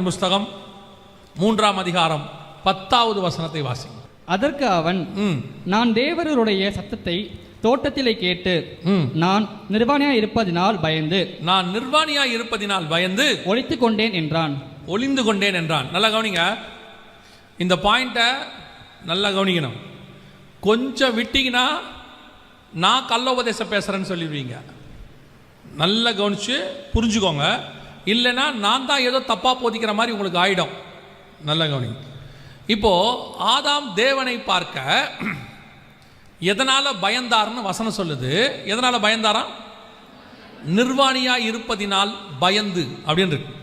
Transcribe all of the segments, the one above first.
ஆதியாகமத்தின் புஸ்தகம் மூன்றாம் அதிகாரம் பத்தாவது வசனத்தை வாசிங்க. அதற்கு அவன் நான் தேவருடைய சத்தத்தை தோட்டத்திலே கேட்டு நான் நிர்வாணியா இருப்பதினால் பயந்து நான் நிர்வாணியாய் இருப்பதினால் பயந்து ஒழித்துக் கொண்டேன் என்றான். ஒளிந்து கொண்டேன் என்றான். நல்லா கவனிங்க. இந்த பாயிண்ட்டை நல்லா கவனிக்கணும். கொஞ்சம் விட்டீங்கன்னா நான் கள்ள உபதேசம் பேசுகிறேன்னு சொல்லிடுவீங்க. நல்லா கவனிச்சு புரிஞ்சுக்கோங்க. இல்லைன்னா நான் தான் ஏதோ தப்பாக போதிக்கிற மாதிரி உங்களுக்கு ஆயிடும். நல்ல கவனிங்க. இப்போ ஆதாம் தேவனை பார்க்க எதனால பயந்தார்னு வசனம் சொல்லுது. எதனால பயந்தாராம்? நிர்வாணியாக இருப்பதினால் பயந்து அப்படின்னு இருக்கு.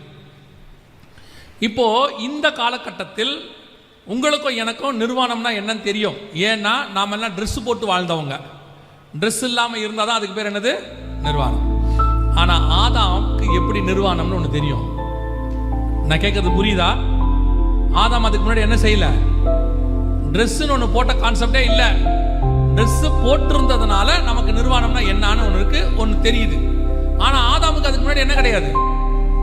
இப்போ இந்த காலகட்டத்தில் உங்களுக்கும் எனக்கும் நிர்வாணம்னா என்னன்னு தெரியும். ஏன்னா நாம் எல்லாம் ட்ரெஸ் போட்டு வாழ்ந்தவங்க. ட்ரெஸ் இல்லாமல் இருந்தால் தான் அதுக்கு பேர் என்னது? நிர்வாணம். ஆனால் ஆதாம்க்கு எப்படி நிர்வாணம்னு ஒன்று தெரியும். நான் கேட்கறது புரியுதா? ஆதாம் அதுக்கு முன்னாடி என்ன செய்யல? ட்ரெஸ்ஸுன்னு ஒன்று போட்ட கான்செப்டே இல்லை. ட்ரெஸ் போட்டிருந்ததுனால நமக்கு நிர்வாணம்னா என்னன்னு ஒன்று இருக்கு ஒன்று தெரியுது. ஆனால் ஆதாமுக்கு அதுக்கு முன்னாடி என்ன கிடையாது?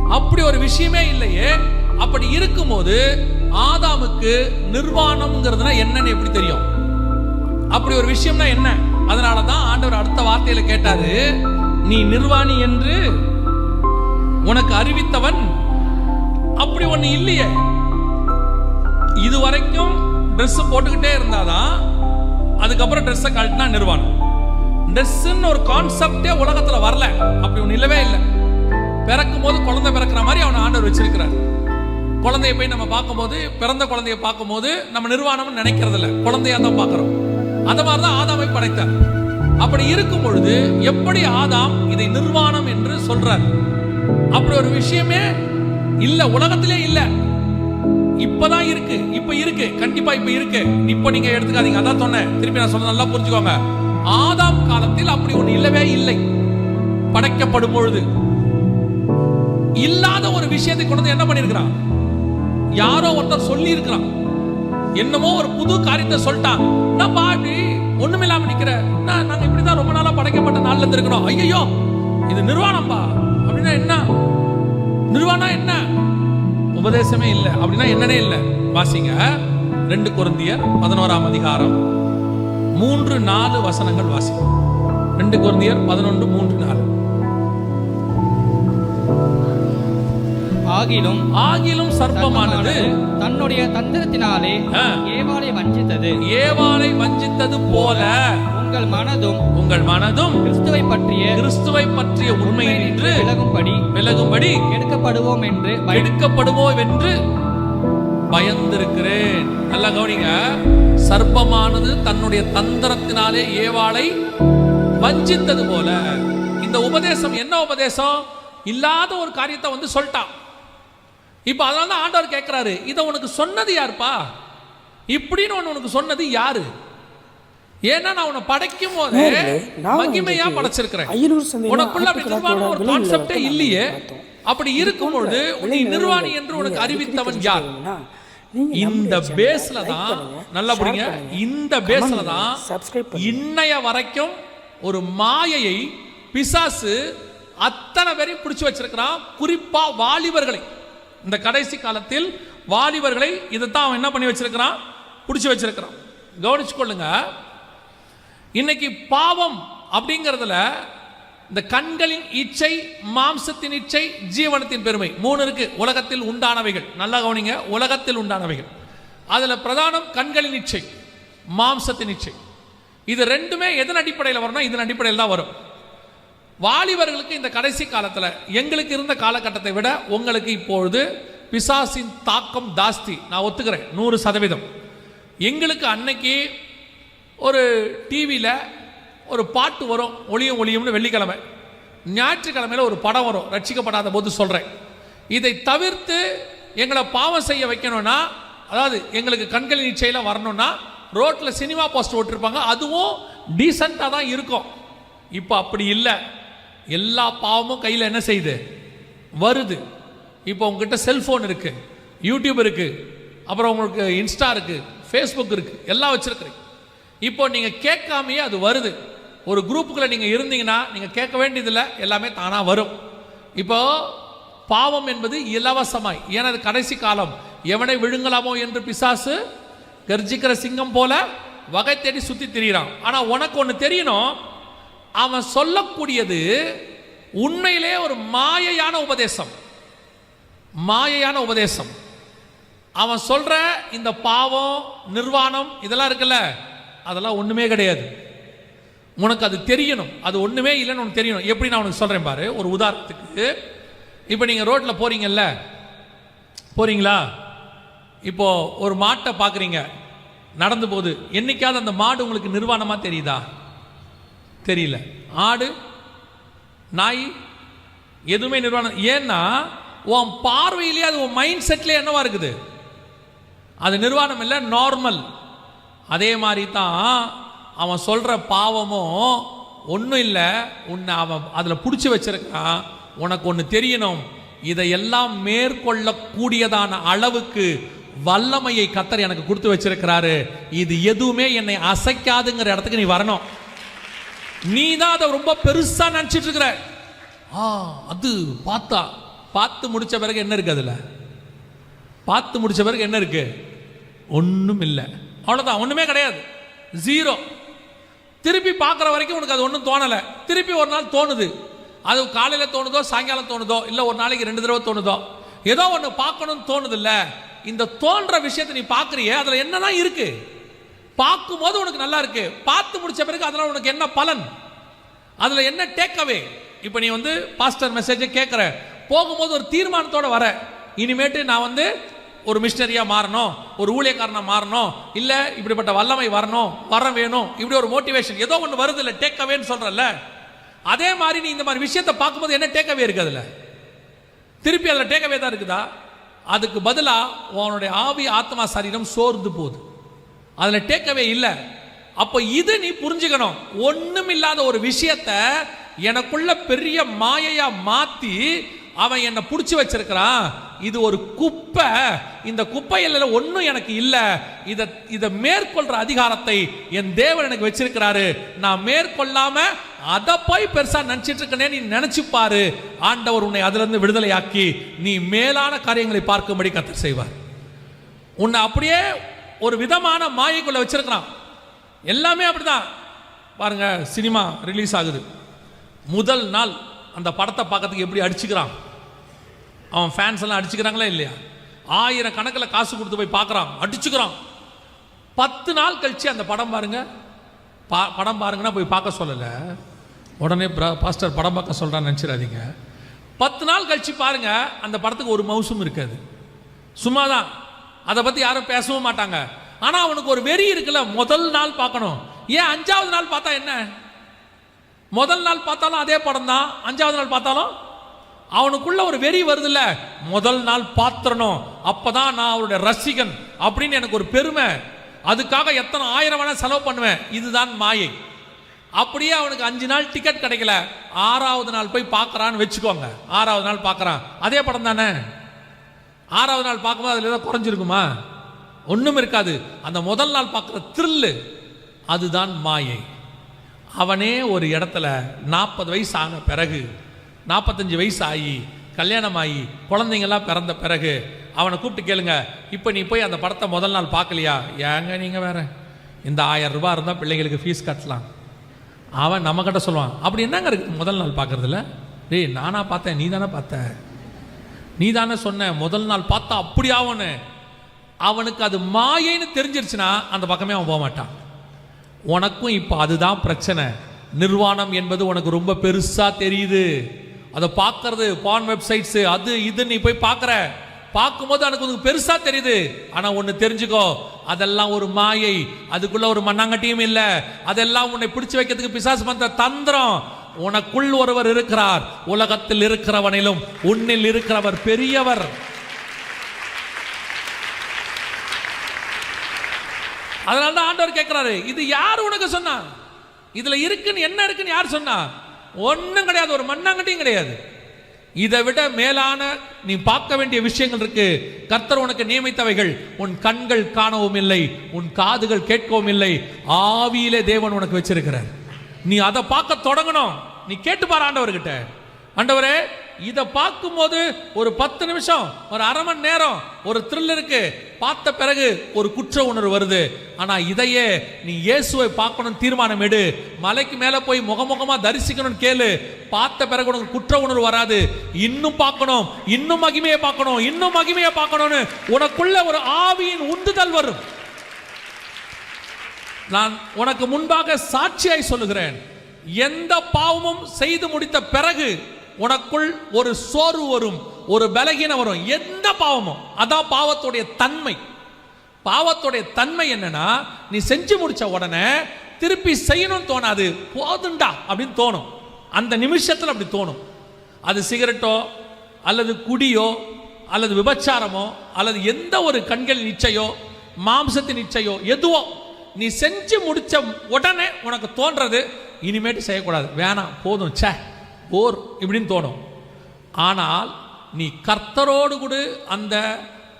அப்படி ஒரு விஷயமே இல்லையே. அப்படி இருக்கும்போது ஆதாமுக்கு நிர்வாணம்ங்கிறதுனா என்னன்னு எப்படி தெரியும்? அப்படி ஒரு விஷயம்னா என்ன? அதனால தான் ஆண்டவர் அடுத்த வார்த்தையில கேட்டாரு நீ நிர்வாணி என்று உனக்கு அறிவித்தவன் அப்படி ஒண்ணு இல்லையே. இது வரைக்கும் ட்ரெஸ் போட்டுக்கிட்டே இருந்தாதான் அதுக்கப்புறம் ட்ரெஸ்ஸை கழட்டினா நிர்வாணம் ட்ரெஸ்ஸுன்னு ஒரு கான்செப்டே உலகத்துல வரல. அப்படி ஒன்று இல்லவே இல்லை. பிறக்கும் போது குழந்தை பிறக்கிற மாதிரி அவனை ஆண்டவர் வச்சிருக்கிறார். குழந்தைய போய் நம்ம பார்க்கும்போது பிறந்த குழந்தைய பார்க்கும்போது நம்ம நிர்வாணம்னு நினைக்கிறது இல்லை குழந்தையா தான் பார்க்குறோம். அந்த மாதிரி தான் ஆதாமை படைத்தார். அப்படி இருக்கும் பொழுது எப்படி ஆதாம் இதை நிர்வாணம் என்று சொல்றார்? அப்படி ஒரு விஷயமே இல்ல உலகத்திலே இல்ல. இப்பதான் இருக்கு இப்ப இருக்கு கண்டிப்பா இப்ப இருக்கு. இப்ப நீங்க எடுத்துக்காதீங்க. அதான் சொன்னேன். திருப்பி நான் சொல்ல நல்லா புரிஞ்சுக்கோங்க. ஆதாம் காலத்தில் அப்படி ஒண்ணு இல்லவே இல்லை. படைக்கப்படும் பொழுது. இல்லாத ஒரு விஷயத்தை கொண்டு வந்து என்ன பண்ணிருக்கிறான்? யாரோ ஒருத்தர் சொல்லி இருக்கிறான் என்னமோ ஒரு புது காரியத்தை சொல்லிட்டான். நான் பாடி ஒண்ணுமில்லாம நிக்கிற? நான் நாங்க இப்படிதான் ரொம்ப நாளா படைக்கப்பட்ட நாள்ல இருந்து ஐயோ இது நிர்வாணம்பா. அப்படின்னா என்ன? நிர்வாணம் என்ன? உபதேசமே இல்லை. அப்படின்னா என்னன்னே இல்லை. வாசிங்க. ரெண்டு குருந்தியர் பதினோராம் அதிகாரம். மூன்று நாலு வசனங்கள் வாசிங்க. ரெண்டு குருந்தியர் பதினொன்று மூன்று நாலு. ஆகிலும் ஆகிலும் சர்ப்பமானது தன்னுடைய தந்திரத்தினாலே. ஏவாளை வஞ்சித்தது. ஏவாளை வஞ்சித்தது போல. உங்கள் மனதும் உங்கள் மனதும் கிறிஸ்துவை பற்றிய கிறிஸ்துவை பற்றிய உண்மை நின்று விலகும்படி விலகும்படி எடுக்கப்படுவோம் என்று எடுக்கப்படுவோம் என்று பயந்திருக்கிறேன். நல்லா கவனிங்க. சர்ப்பமானது தன்னுடைய தந்திரத்தினாலே ஏவாளை வஞ்சித்தது போல. இந்த உபதேசம் என்ன உபதேசம்? இல்லாத ஒரு காரியத்தை வந்து சொல்லிட்டான். இப்ப அதனால தான் ஆண்டவர் கேட்கிறாரு இதை உனக்கு சொன்னது யாருப்பா? இப்படின்னு ஒன்று உனக்கு சொன்னது யாரு? ஏன்னா நான் உன்னை படைக்கும் போது மகிமையா படைச்சிருக்கிறேன். உனக்குள்ள அப்படி நிர்வாணம் ஒரு கான்செப்டே இல்லையே. அப்படி இருக்கும்பொழுது நீ நிர்வாணி என்று உனக்கு அறிவித்தவன் யார்? இந்த பேஸ்ல தான் நல்லா புரியுங்க. இந்த பேஸ்ல தான். இன்னைய வரைக்கும் ஒரு மாயையை பிசாசு அத்தனை பேரையும் பிடிச்சு வச்சிருக்கிறான். குறிப்பா வாலிபர்களை. இந்த கடைசி காலத்தில் வாலிபர்களை இதைத்தான் அவன் என்ன பண்ணி வச்சிருக்கிறான்? பிடிச்சு வச்சிருக்கிறான். கவனிச்சு கொள்ளுங்க இன்னைக்கு பாவம் அப்படிங்கிறதுல இந்த கண்களின் இச்சை மாம்சத்தின் இச்சை ஜீவனத்தின் பெருமை மூணு இருக்கு. உலகத்தில் உண்டானவைகள். நல்லா கவனிங்க. உலகத்தில் உண்டானவைகள். அதுல பிரதானம் கண்களின் இச்சை மாம்சத்தின் இச்சை. இது ரெண்டுமே எதன் அடிப்படையில் வரும்னா இதன் அடிப்படையில் தான் வரும். வாலிபர்களுக்கு இந்த கடைசி காலத்தில் எங்களுக்கு இருந்த காலகட்டத்தை விட உங்களுக்கு இப்பொழுது பிசாசின் தாக்கம் ஜாஸ்தி. நான் ஒத்துக்கிறேன். நூறு சதவீதம். எங்களுக்கு அன்னைக்கு ஒரு டிவியில் ஒரு பாட்டு வரும் ஒளியும் ஒளியும்னு வெள்ளிக்கிழமை. ஞாயிற்றுக்கிழமையில் ஒரு படம் வரும் ரட்சிக்கப்படாத போது சொல்கிறேன் இதை தவிர்த்து எங்களை பாவம் செய்ய வைக்கணும்னா அதாவது எங்களுக்கு கண்கள் இச்சையில் வரணும்னா ரோட்டில் சினிமா போஸ்ட் ஓட்டிருப்பாங்க அதுவும் டீசெண்டாக தான் இருக்கும். இப்போ அப்படி இல்லை. எல்லா பாவமும் கையில் என்ன செய்யுது? வருது. இப்போ உங்ககிட்ட செல்ஃபோன் இருக்குது யூடியூப் இருக்குது அப்புறம் உங்களுக்கு இன்ஸ்டா இருக்குது ஃபேஸ்புக் இருக்குது எல்லாம் வச்சுருக்குறீங்க. இப்போ நீங்க கேட்காமையே அது வருது. ஒரு குரூப்புக்குள்ள நீங்க இருந்தீங்கன்னா நீங்க கேட்க வேண்டியதில்லை. எல்லாமே தானா வரும். இப்போ பாவம் என்பது இலவசமாய். ஏன்னா கடைசி காலம்? எவனை விழுங்கலாமோ என்று பிசாசு கர்ஜிக்கிற சிங்கம் போல வகை தேடி சுத்தி திரியிறான். ஆனா உனக்கு ஒன்று தெரியணும். அவன் சொல்லக்கூடியது உண்மையிலே ஒரு மாயையான உபதேசம். மாயையான உபதேசம். அவன் சொல்ற இந்த பாவம் நிர்வாணம் இதெல்லாம் இருக்குல்ல? அதெல்லாம் ஒன்றுமே கிடையாது. உனக்கு அது தெரியணும். அது ஒன்றுமே இல்லைன்னு உனக்கு தெரியணும். எப்படி நான் உனக்கு சொல்கிறேன் பாரு. ஒரு உதாரணத்துக்கு இப்போ நீங்கள் ரோட்டில் போகிறீங்கல்ல போகிறீங்களா இப்போது ஒரு மாட்டை பார்க்குறீங்க நடந்து போகுது. என்னைக்காவது அந்த மாடு உங்களுக்கு நிர்வாணமாக தெரியுதா? தெரியல. ஆடு நாய் எதுவுமே நிர்வாணம். ஏன்னா உன் பார்வையிலேயே அது உன் மைண்ட் செட்லேயே என்னவா இருக்குது? அது நிர்வாணம் இல்லை நார்மல் அதே மாதிரி தான் அவன் சொல்கிற பாவமும் ஒன்றும் இல்லை. உன்னை அவன் அதில் பிடிச்சி வச்சிருக்கான். உனக்கு ஒன்று தெரியணும். இதையெல்லாம் மேற்கொள்ளக்கூடியதான அளவுக்கு வல்லமையை கத்தர் எனக்கு கொடுத்து வச்சிருக்கிறாரு. இது எதுவுமே என்னை அசைக்காதுங்கிற இடத்துக்கு நீ வரணும். நீ தான் அதை ரொம்ப பெருசாக நினச்சிட்டு இருக்கிற. ஆ அது பார்த்தா. பார்த்து முடித்த பிறகு என்ன இருக்குது அதில்? பார்த்து முடித்த பிறகு என்ன இருக்குது ஒன்றும் இல்லை. அவ்வளோதான் ஒன்றுமே கிடையாது. ஜீரோ திருப்பி பார்க்குற வரைக்கும் உனக்கு அது ஒன்றும் தோணலை. திருப்பி ஒரு நாள் தோணுது. அது காலையில் தோணுதோ சாயங்காலம் தோணுதோ இல்லை ஒரு நாளைக்கு ரெண்டு தடவை தோணுதோ ஏதோ ஒன்று பார்க்கணும்னு தோணுது இல்லை இந்த தோன்ற விஷயத்தை நீ பார்க்குறியே அதில் என்னதான் இருக்கு? பார்க்கும்போது உனக்கு நல்லா இருக்கு. பார்த்து முடிச்ச பிறகு அதனால் உனக்கு என்ன பலன்? அதில் என்ன டேக்அவே இப்போ நீ வந்து பாஸ்டர் மெசேஜை கேட்குற போகும்போது ஒரு தீர்மானத்தோடு வர. இனிமேட்டு நான் வந்து ஒரு மிஷினரியாக மாறணும் ஒரு ஊழியக்காரனாக மாறணும் இல்லை இப்படிப்பட்ட வல்லமை வரணும் வர வேணும் இப்படி ஒரு மோட்டிவேஷன் ஏதோ ஒன்று வருது இல்லை டேக்அவேன்னு சொல்கிறல்ல அதே மாதிரி நீ இந்த மாதிரி விஷயத்தை பார்க்கும்போது என்ன டேக்அவே இருக்குது அதில்? திருப்பி அதில் டேக்அவே தான் இருக்குதா? அதுக்கு பதிலாக உன்னுடைய ஆவி ஆத்மா சரீரம் சோர்ந்து போகுது. அதில் டேக்அவே இல்லை. அப்போ இது நீ புரிஞ்சுக்கணும். ஒன்றும் இல்லாத ஒரு விஷயத்த எனக்குள்ள பெரிய மாயையாக மாற்றி அவன் என்னை பிடிச்சி வச்சிருக்கிறான். இது ஒரு குப்பை. இந்த குப்பையில் ஒன்றும் எனக்கு இல்லை. இதை இதை மேற்கொள்ற அதிகாரத்தை என் தேவன் எனக்கு வச்சிருக்கிறாரு. நான் மேற்கொள்ளாம அதை போய் பெருசா நினைச்சிட்டு இருக்கனே நீ நினைச்சு பாரு ஆண்டவர் உன்னை அதுலேருந்து விடுதலையாக்கி நீ மேலான காரியங்களை பார்க்கும்படி கத்தர் செய்வார். உன்னை அப்படியே ஒரு விதமான மாயைக்குள்ள வச்சிருக்கிறான். எல்லாமே அப்படிதான். பாருங்க சினிமா ரிலீஸ் ஆகுது. முதல் நாள் அந்த படத்தை பார்க்கறதுக்கு எப்படி அடிச்சுக்கிறான்? அவன் ஃபேன்ஸ் எல்லாம் அடிச்சுக்கிறாங்களா இல்லையா? ஆயிரம் கணக்கில் காசு கொடுத்து போய் பார்க்குறான். அடிச்சுக்கிறான். பத்து நாள் கழிச்சு அந்த படம் பாருங்க. பா படம் பாருங்கன்னா போய் பார்க்க சொல்லலை. உடனே பிரா- பாஸ்டர் படம் பார்க்க சொல்கிறான்னு நினச்சிடாதீங்க. பத்து நாள் கழிச்சு பாருங்கள் அந்த படத்துக்கு ஒரு மவுசும் இருக்காது. சும்மா தான் அதை பற்றி யாரும் பேசவும் மாட்டாங்க. ஆனால் அவனுக்கு ஒரு வெறி இருக்குல்ல முதல் நாள் பார்க்கணும். ஏன் அஞ்சாவது நாள் பார்த்தா என்ன? முதல் நாள் பார்த்தாலும் அதே படம் தான் அஞ்சாவது நாள் பார்த்தாலும் அவனுக்குள்ள ஒரு வெறி வருதுல்ல? முதல் நாள் பாத்திரணும். அப்பதான் நான் அவருடைய ரசிகன் அப்படின்னு எனக்கு ஒரு பெருமை. அதுக்காக எத்தனை ஆயிரம் வேணா செலவு பண்ணுவேன். இதுதான் மாயை. அப்படியே அவனுக்கு அஞ்சு நாள் டிக்கெட் கிடைக்கல. ஆறாவது நாள் போய் பார்க்கறான்னு வச்சுக்கோங்க. ஆறாவது நாள் பார்க்கறான். அதே படம் தானே? ஆறாவது நாள் பார்க்கும்போது அதில் ஏதாவது குறைஞ்சிருக்குமா? ஒன்றும் இருக்காது. அந்த முதல் நாள் பார்க்குற த்ரில்லு அதுதான் மாயை. அவனே ஒரு இடத்துல நாற்பது வயசு ஆன பிறகு நாற்பத்தஞ்சு வயசு ஆகி கல்யாணம் ஆகி குழந்தைங்கள்லாம் பிறந்த பிறகு அவனை கூப்பிட்டு கேளுங்க இப்போ நீ போய் அந்த படத்தை முதல் நாள் பார்க்கலையா? ஏங்க நீங்கள் வேற? இந்த ஆயிரம் ரூபா இருந்தால் பிள்ளைங்களுக்கு ஃபீஸ் கட்டலாம். அவன் நம்மக்கிட்ட சொல்லுவான் அப்படி என்னங்க இருக்குது முதல் நாள் பார்க்குறதுல? டேய் நானா பார்த்தேன் நீ தானே பார்த்த? நீ தானே சொன்ன முதல் நாள் பார்த்தா அப்படி ஆவனு அவனுக்கு அது மாயைன்னு தெரிஞ்சிருச்சுன்னா அந்த பக்கமே அவன் போக மாட்டான் உனக்கும் இப்போ அதுதான் பிரச்சனை. நிர்வாணம் என்பது உனக்கு ரொம்ப பெருசாக தெரியுது. அதை பார்க்கறது பான் வெப்சைட்ஸ் அது இது நீ போய் பார்க்குற. பார்க்கும்போது எனக்கு உனக்கு பெருசாக தெரியுது. ஆனால் ஒன்று தெரிஞ்சுக்கோ அதெல்லாம் ஒரு மாயை. அதுக்குள்ள ஒரு மண்ணாங்கட்டியும் இல்லை. அதெல்லாம் உன்னை பிடிச்சு வைக்கிறதுக்கு பிசாசு பண்ற தந்திரம். உனக்குள் ஒருவர் இருக்கிறார். உலகத்தில் இருக்கிறவனிலும் உன்னில் இருக்கிறவர் பெரியவர். அதனால தான் ஆண்டவர் கேட்கிறாரு இது யார் உனக்கு சொன்னா? இதுல இருக்குன்னு என்ன இருக்குன்னு யார் சொன்னா? ஒன்றும் கிடையாது ஒரு மண்ணாங்கட்டியும் கிடையாது. இதை விட மேலான நீ பார்க்க வேண்டிய விஷயங்கள் இருக்கு. கர்த்தர் உனக்கு நியமித்தவைகள். உன் கண்கள் காணவும் இல்லை உன் காதுகள் கேட்கவும் இல்லை. ஆவியிலே தேவன் உனக்கு வச்சிருக்கிறார். நீ அதை பார்க்க தொடங்கணும். நீ கேட்டு பாரு ஆண்டவர்கிட்ட. ஆண்டவரே இதை பார்க்கும்போது ஒரு பத்து நிமிஷம் ஒரு அரை மணி நேரம் ஒரு த்ரில் இருக்கு. பார்த்த பிறகு ஒரு குற்ற உணர்வு வருது. ஆனா இதையே நீ இயேசுவை பார்க்கணும் தீர்மானம் எடு. மலைக்கு மேல போய் முகமுகமா தரிசிக்கணும்னு கேளு. பார்த்த பிறகு உனக்கு குற்ற உணர்வு வராது. இன்னும் பார்க்கணும் இன்னும் மகிமையை பார்க்கணும் இன்னும் மகிமையை பார்க்கணும்னு உனக்குள்ள ஒரு ஆவியின் உந்துதல் வரும். நான் உனக்கு முன்பாக சாட்சியாய் சொல்லுகிறேன். எந்த பாவமும் செய்து முடித்த பிறகு உனக்குள் ஒரு சோர்வு வரும் ஒரு பலகீனம் வரும். எந்த பாவமும். அதான் பாவத்துடைய தன்மை. பாவத்துடைய தன்மை என்னன்னா நீ செஞ்சு முடிச்ச உடனே திருப்பி செய்யணும்னு தோணாது. போதுண்டா அப்படின்னு தோணும். அந்த நிமிஷத்தில் அப்படி தோணும். அது சிகரெட்டோ அல்லது குடியோ அல்லது விபச்சாரமோ அல்லது எந்த ஒரு கண்கள் நிச்சயோ மாம்சத்தின் நிச்சயோ எதுவோ நீ செஞ்சு முடிச்ச உடனே உனக்கு தோன்றது இனிமேட்டு செய்யக்கூடாது. வேணாம் போதும் ச்சே. போர் இப்படின்னு தோணும். ஆனால் நீ கர்த்தரோடு கூட அந்த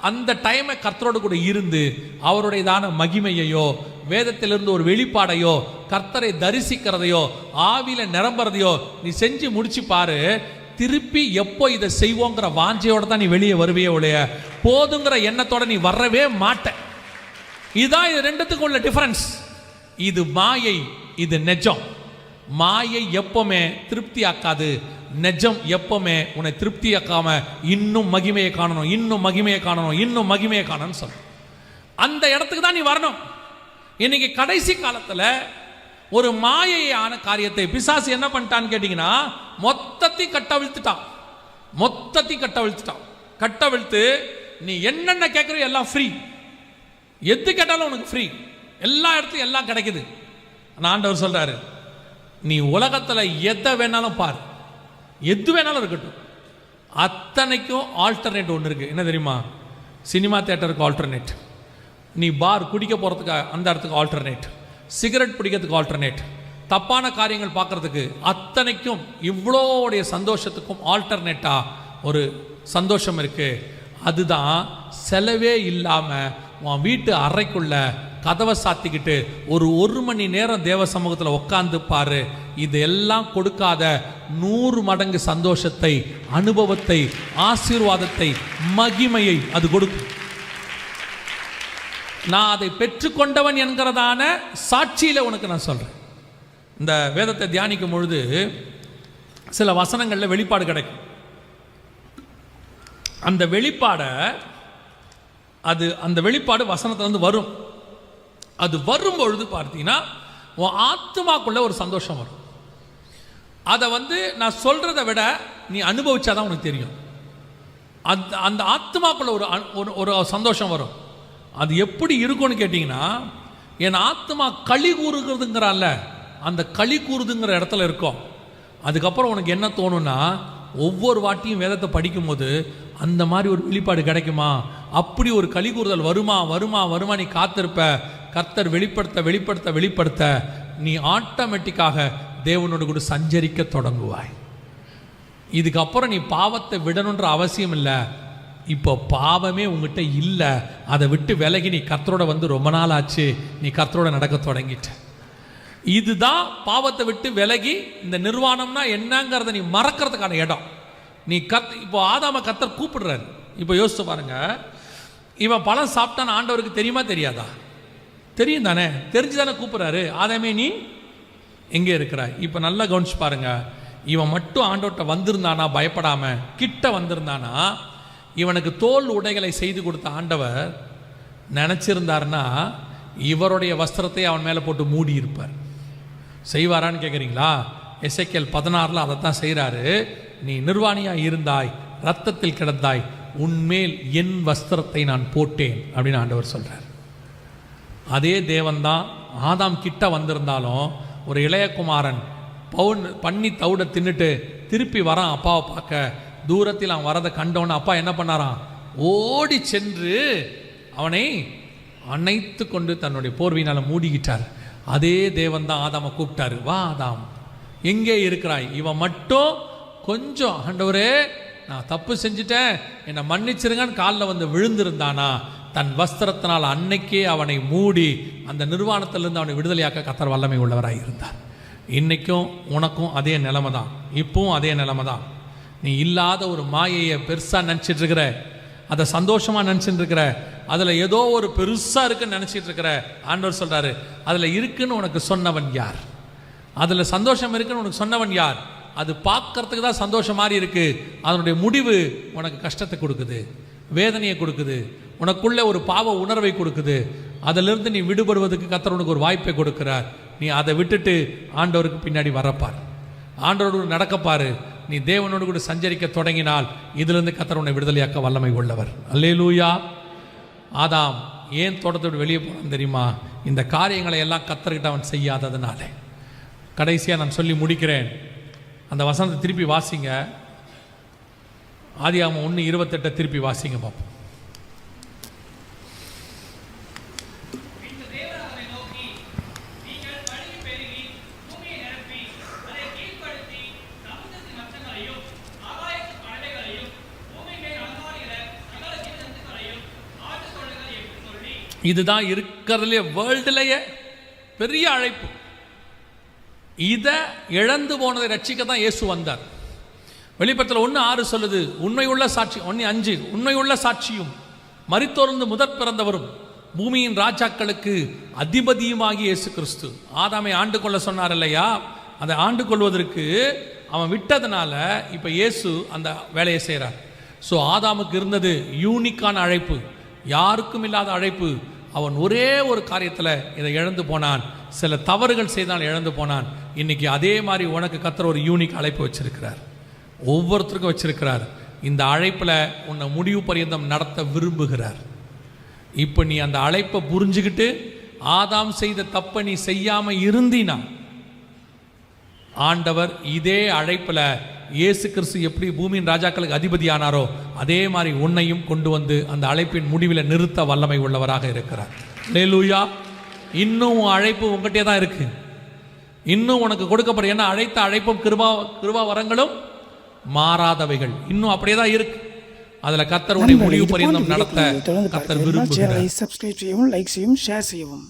அந்த டைமை கர்த்தரோடு கூட இருந்து அவருடையதான மகிமையையோ வேதத்திலிருந்து ஒரு வெளிப்பாடையோ கர்த்தரை தரிசிக்கிறதையோ ஆவியில் நிரம்புறதையோ நீ செஞ்சு முடிச்சு பாரு. திருப்பி எப்போ இதை செய்வோங்கிற வாஞ்சையோட தான் நீ வெளியே வருவியே ஒழிய போதுங்கிற எண்ணத்தோட நீ வரவே மாட்ட. இதுதான் இது ரெண்டுத்துக்கும் உள்ள டிஃபரன்ஸ் இது மாயை இது நெஜம். மாயை எப்பவுமே திருப்தி ஆக்காது நெஜம் எப்பவுமே உன்னை திருப்தி ஆக்காம இன்னும் மகிமையை காணணும் இன்னும் மகிமையை காணணும் இன்னும் மகிமையை காணணும்னு சொல்ல அந்த இடத்துக்கு தான் நீ வரணும். இன்னைக்கு கடைசி காலத்தில் ஒரு மாயையான காரியத்தை பிசாசு என்ன பண்ணிட்டான்னு கேட்டிங்கன்னா மொத்தத்தையும் கட்டவிழ்த்துட்டான் மொத்தத்தையும் கட்டவிழ்த்துட்டான் கட்டவிழ்த்து நீ என்னென்ன கேட்குறியோ எல்லாம் ஃப்ரீ எது கேட்டாலும் உனக்கு ஃப்ரீ எல்லா இடத்துலையும் எல்லாம் கிடைக்குது. ஆண்டவர் சொல்கிறாரு நீ உலகத்தில் எதை வேணாலும் பார். எது வேணாலும் இருக்கட்டும். அத்தனைக்கும் ஆல்டர்னேட் ஒன்று இருக்குது என்ன தெரியுமா? சினிமா தேட்டருக்கு ஆல்டர்னேட் நீ பார் குடிக்க போகிறதுக்கு அந்த இடத்துக்கு ஆல்டர்னேட் சிகரெட் பிடிக்கிறதுக்கு ஆல்டர்னேட் தப்பான காரியங்கள் பார்க்கறதுக்கு அத்தனைக்கும் இவ்வளோடைய சந்தோஷத்துக்கும் ஆல்டர்னேட்டாக ஒரு சந்தோஷம் இருக்குது அதுதான் செலவே இல்லாமல் உன் வீட்டு அறைக்குள்ளே கதவை சாத்திக்கிட்டு ஒரு ஒரு மணி நேரம் தேவ சமூகத்தில் உட்காந்து பாரு. இதெல்லாம் கொடுக்காத நூறு மடங்கு சந்தோஷத்தை அனுபவத்தை ஆசீர்வாதத்தை மகிமையை அது கொடுக்கும். நான் அதை பெற்றுக்கொண்டவன் என்கிறதான சாட்சியில் உனக்கு நான் சொல்கிறேன் இந்த வேதத்தை தியானிக்கும் பொழுது சில வசனங்களில் வெளிப்பாடு கிடைக்கும். அந்த வெளிப்பாடை அது அந்த வெளிப்பாடு வசனத்திலிருந்து வரும். அது வரும்பொழுது பார்த்தீங்கன்னா உன் ஆத்மாக்குள்ளே ஒரு சந்தோஷம் வரும். அதை வந்து நான் சொல்கிறத விட நீ அனுபவிச்சாதான் உனக்கு தெரியும். அந்த அந்த ஆத்மாக்குள்ள ஒரு ஒரு- ஒரு சந்தோஷம் வரும். அது எப்படி இருக்கும்னு கேட்டிங்கன்னா என் ஆத்மா களி கூறுகிறதுங்கிறான்ல அந்த களி கூறுதுங்கிற இடத்துல இருக்கும். அதுக்கப்புறம் உனக்கு என்ன தோணும்னா ஒவ்வொரு வாட்டியும் வேதத்தை படிக்கும்போது அந்த மாதிரி ஒரு வெளிப்பாடு கிடைக்குமா? அப்படி ஒரு களி கூறுதல் வருமா வருமா வருமா நீ காத்திருப்ப? கர்த்தர் வெளிப்படுத்த வெளிப்படுத்த வெளிப்படுத்த நீ ஆட்டோமேட்டிக்காக தேவனோடு கூட சஞ்சரிக்க தொடங்குவாய். இதுக்கப்புறம் நீ பாவத்தை விடணுன்ற அவசியம் இல்லை. இப்போ பாவமே உங்ககிட்ட இல்லை. அதை விட்டு விலகி நீ கர்த்தரோட வந்து ரொம்ப நாள் ஆச்சு. நீ கர்த்தரோட நடக்க தொடங்கிட்ட. இதுதான் பாவத்தை விட்டு விலகி இந்த நிர்வாணம்னா என்னங்கிறத நீ மறக்கிறதுக்கான இடம். நீ கத் இப்போ ஆதாம கத்தர் கூப்பிடுறாரு. இப்போ யோசிச்சு பாருங்க. இவன் பழம் சாப்பிட்டான்னு ஆண்டவருக்கு தெரியுமா தெரியாதா? தெரியும் தானே தெரிஞ்சு தானே கூப்பிட்றாரு. ஆதாமே நீ எங்கே இருக்கிறாய்? இப்போ நல்லா கவனிச்சு பாருங்க. இவன் மட்டும் ஆண்டோட்ட வந்திருந்தானா? பயப்படாம. கிட்ட வந்திருந்தானா? இவனுக்கு தோல் உடைகளை செய்து கொடுத்த ஆண்டவர் நினச்சிருந்தாருன்னா இவருடைய வஸ்திரத்தை அவன் மேலே போட்டு மூடி இருப்பார். செய்வாரான்னு கேட்குறீங்களா எசைக்கேல் பதினாறில் அதை தான் செய்கிறாரு நீ நிர்வாணியாக இருந்தாய் ரத்தத்தில் கிடந்தாய் உன்மேல் என் வஸ்திரத்தை நான் போட்டேன் அப்படின்னு ஆண்டவர் சொல்கிறார் அதே தேவன்தான் ஆதாம் கிட்ட வந்திருந்தாலும் ஒரு இளையகுமாரன் பவுன் பண்ணி தவிட தின்னுட்டு திருப்பி வரான் அப்பாவை பார்க்க. தூரத்தில் அவன் வரதை கண்டவன அப்பா என்ன பண்ணாராம்? ஓடி சென்று அவனை அணைத்து கொண்டு தன்னுடைய போர்வையினால் மூடிக்கிட்டார். அதே தேவன் தான் ஆதாமை கூப்பிட்டாரு. வா ஆதாம் எங்கே இருக்கிறாய்? இவன் மட்டும் கொஞ்சம் ஆண்டவரே நான் தப்பு செஞ்சுட்டேன். என்னை மன்னிச்சிருங்கன்னு காலில் வந்து விழுந்திருந்தானா? தன் வஸ்திரத்தினால் அன்னைக்கே அவனை மூடி அந்த நிர்வாணத்திலிருந்து அவனை விடுதலையாக்க கத்தர் வல்லமை உள்ளவராக இருந்தார். இன்றைக்கும் உனக்கும் அதே நிலைமை தான் இப்பவும் அதே நிலைமை தான் நீ இல்லாத ஒரு மாயையை பெருசாக நினைச்சிட்டு இருக்கிற அதை சந்தோஷமாக நினைச்சிட்டு இருக்கிற ஏதோ ஒரு பெருசாக இருக்குன்னு நினச்சிட்டு இருக்கிற ஆண்டவர் சொல்கிறாரு அதில் இருக்குன்னு உனக்கு சொன்னவன் யார்? அதில் சந்தோஷம் இருக்குன்னு உனக்கு சொன்னவன் யார்? அது பார்க்கறதுக்கு தான் சந்தோஷம் மாதிரி இருக்குது அதனுடைய முடிவு உனக்கு கஷ்டத்தை கொடுக்குது வேதனையை கொடுக்குது. உனக்குள்ளே ஒரு பாவ உணர்வை கொடுக்குது. அதிலிருந்து நீ விடுபடுவதற்கு கத்தர் உனக்கு ஒரு வாய்ப்பை கொடுக்கிறார். நீ அதை விட்டுட்டு ஆண்டவருக்கு பின்னாடி வரப்பார். ஆண்டவரோடு நடக்கப்பாரு நீ தேவனோடு கூட சஞ்சரிக்க தொடங்கினால் இதிலிருந்து கத்தர் உன்னை விடுதலையாக்க வல்லமை உள்ளவர். அல்லேலூயா. ஆதாம் ஏன் தோட்டத்தை விட்டு வெளியே போனான் தெரியுமா? இந்த காரியங்களை எல்லாம் கத்தர்கிட்ட அவன் செய்யாததுனாலே. கடைசியாக நான் சொல்லி முடிக்கிறேன். அந்த வசனத்தை திருப்பி வாசிங்க. ஆதியாம ஒன்று இருபத்தெட்டை திருப்பி வாசிங்க பார்ப்போம் இதுதான் இருக்கிறதுலே வேர்ல்டுலேயே பெரிய அழைப்பு. இதை இழந்து போனதை ரட்சிக்க தான் இயேசு வந்தார். வெளிப்படத்தில் ஒன்று ஆறு சொல்லுது உண்மையுள்ள சாட்சி ஒன்று அஞ்சு உண்மையுள்ள சாட்சியும் மறித்தோர்ந்து முதற் பிறந்தவரும் பூமியின் ராஜாக்களுக்கு அதிபதியுமாகி இயேசு கிறிஸ்து. ஆதாமை ஆண்டு கொள்ள சொன்னார் இல்லையா? அதை ஆண்டு கொள்வதற்கு அவன் விட்டதுனால இப்போ இயேசு அந்த வேலையை செய்கிறார் ஸோ ஆதாமுக்கு இருந்தது யூனிக்கான அழைப்பு யாருக்கும் இல்லாத அழைப்பு அவன் ஒரே ஒரு காரியத்தில் இதை இழந்து போனான். சில தவறுகள் செய்தால் இழந்து போனான். இன்னைக்கு அதே மாதிரி உனக்கு கத்துற ஒரு யூனிக் அழைப்பு வச்சிருக்கிறார். ஒவ்வொருத்தருக்கும் வச்சிருக்கிறார். இந்த அழைப்பில் உன்னை முடிவு பரியந்தம் நடத்த விரும்புகிறார். இப்போ நீ அந்த அழைப்பை புரிஞ்சுக்கிட்டு ஆதாம் செய்த தப்பை நீ செய்யாமல் இருந்தினா ஆண்டவர் இதே அழைப்பில் இயேசு கிறிஸ்து எப்படி பூமியின் ராஜாக்களுக்கு அதிபதி ஆனாரோ அதே மாதிரி உன்னையும் கொண்டு வந்து அந்த அழைப்பின் முடிவில் நிறுத்த வல்லமை உள்ளவராக இருக்கிறார். லேலூயா இன்னும் அழைப்பு உங்ககிட்டே தான் இருக்கு. இன்னும் உனக்கு கொடுக்கப்படும் ஏன்னா அழைத்த அழைப்பும் கிருபா கிருபா வரங்களும் மாறாதவைகள். இன்னும் அப்படியே தான் இருக்கு. அதுல கத்தர் உன்னை முடிவு பரியந்தம் நடத்த கத்தர் விரும்புகிறார். சப்ஸ்கிரைப் செய்யவும் லைக் செய்யவும் ஷேர் செய்யவும்.